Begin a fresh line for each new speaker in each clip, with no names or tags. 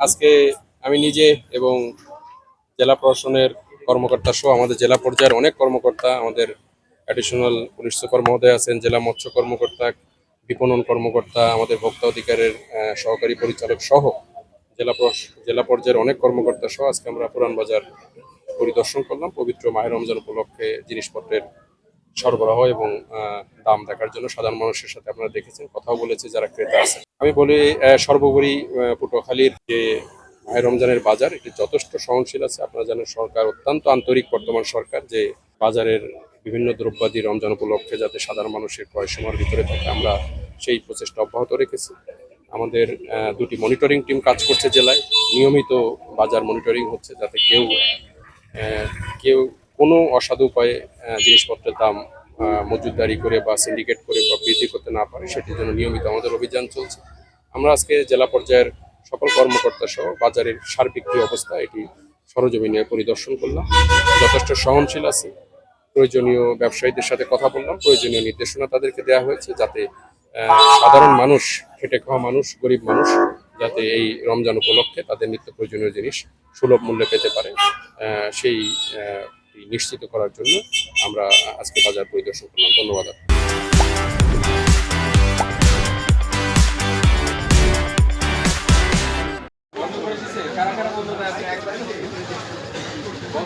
আজকে আমি নিজে এবং জেলা প্রশাসনের কর্মকর্তা সহ আমাদের জেলা পর্যায়ের অনেক কর্মকর্তা, আমাদের অ্যাডিশনাল পুলিশ সুপার মহোদয় আছেন, জেলা মৎস্য কর্মকর্তা, বিপণন কর্মকর্তা, আমাদের ভোক্তা অধিকারের সহকারী পরিচালক সহ জেলা জেলা পর্যায়ের অনেক কর্মকর্তা সহ আজকে আমরা পুরান বাজার পরিদর্শন করলাম। পবিত্র মাহের রমজান উপলক্ষে জিনিসপত্রের সরবরাহ এবং দাম দেখার জন্য সাধারণ মানুষের সাথে আপনারা দেখেছেন, কথাও বলেছে যারা ক্রেতা আছে আমি বলি সর্বোপরি পটুয়াখালীর যে মাহের রমজানের বাজার এটি যথেষ্ট সহনশীল আছে। আপনারা জানেন সরকার অত্যন্ত আন্তরিক বর্তমান সরকার যে বাজারের বিভিন্ন দ্রব্যাদি রমজান উপলক্ষে যাতে সাধারণ মানুষের ক্রয় সময়ের ভিতরে থাকে আমরা সেই প্রচেষ্টা অব্যাহত রেখেছি। আমাদের দুটি মনিটরিং টিম কাজ করছে জেলায়। নিয়মিত বাজার মনিটরিং হচ্ছে যাতে কেউ কেউ কোনো অসাধু উপায়ে জিনিসপত্রের দাম আহ, মজুতদারি করে বা সিন্ডিকেট করে বা বৃদ্ধি করতে না পারে সেটির জন্য নিয়মিত আমাদের অভিযান চলছে। আমরা আজকে জেলা পর্যায়ের সকল কর্মকর্তা সহ বাজারের সার্বিক কি অবস্থা, এটি সরজমিনে পরিদর্শন করলাম। যথেষ্ট সহনশীল আছে। প্রয়োজনীয় ব্যবসায়ীদের সাথে কথা বললাম। প্রয়োজনীয় নির্দেশনা তাদেরকে দেওয়া হয়েছে যাতে সাধারণ মানুষ, খেটে খাওয়া মানুষ, গরিব মানুষ যাতে এই রমজান উপলক্ষে তাদের নিত্য প্রয়োজনীয় জিনিস সুলভ মূল্যে পেতে পারে। সেই নিশ্চিত করার জন্য আমরা আজকে বাজার পরিদর্শন করলাম। ধন্যবাদ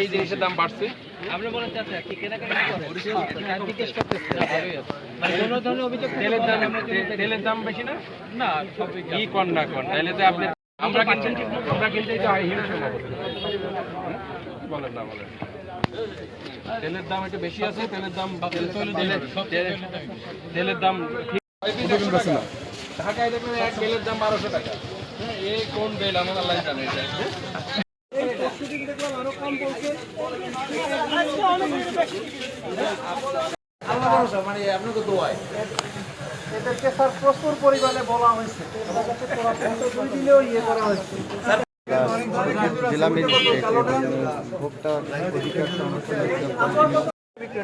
এই জিনিসের দাম বাড়ছে। তেলের দাম
আমরা জন্য
তেলের দাম বেশি না?
না
কি কর না কর তাহলে তো আপনি আমরা কিনছেন আমরা কিনতেই বলেন না বলেন। তেলের দাম একটু বেশি আছে তেলের দাম তেলের দাম। ঠিক ঢাকায় দেখবেন এক বেলের দাম বারোশো টাকা। হ্যাঁ এই কোন বেল? আমার আল্লাহ জানে হ্যাঁ?
এদেরকে স্যার প্রচুর পরিমাণে বলা হয়েছে ওদের কাছে তোরা পঞ্চাশ দিলেও ইয়ে করা হয়েছে।
জেলা ম্যাজিস্ট্রেট ভোক্তা অধিকার সংরক্ষণ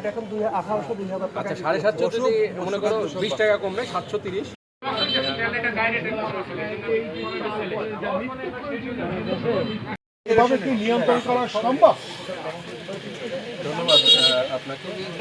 এখন দুই আঠারোশো দুই হাজার টাকা।
আচ্ছা সাড়ে সাতশো যদি মনে করো বিশ টাকা কমবে সাতশো তিরিশ।
এভাবে কি নিয়ন্ত্রণ করা সম্ভব?
ধন্যবাদ আপনাকে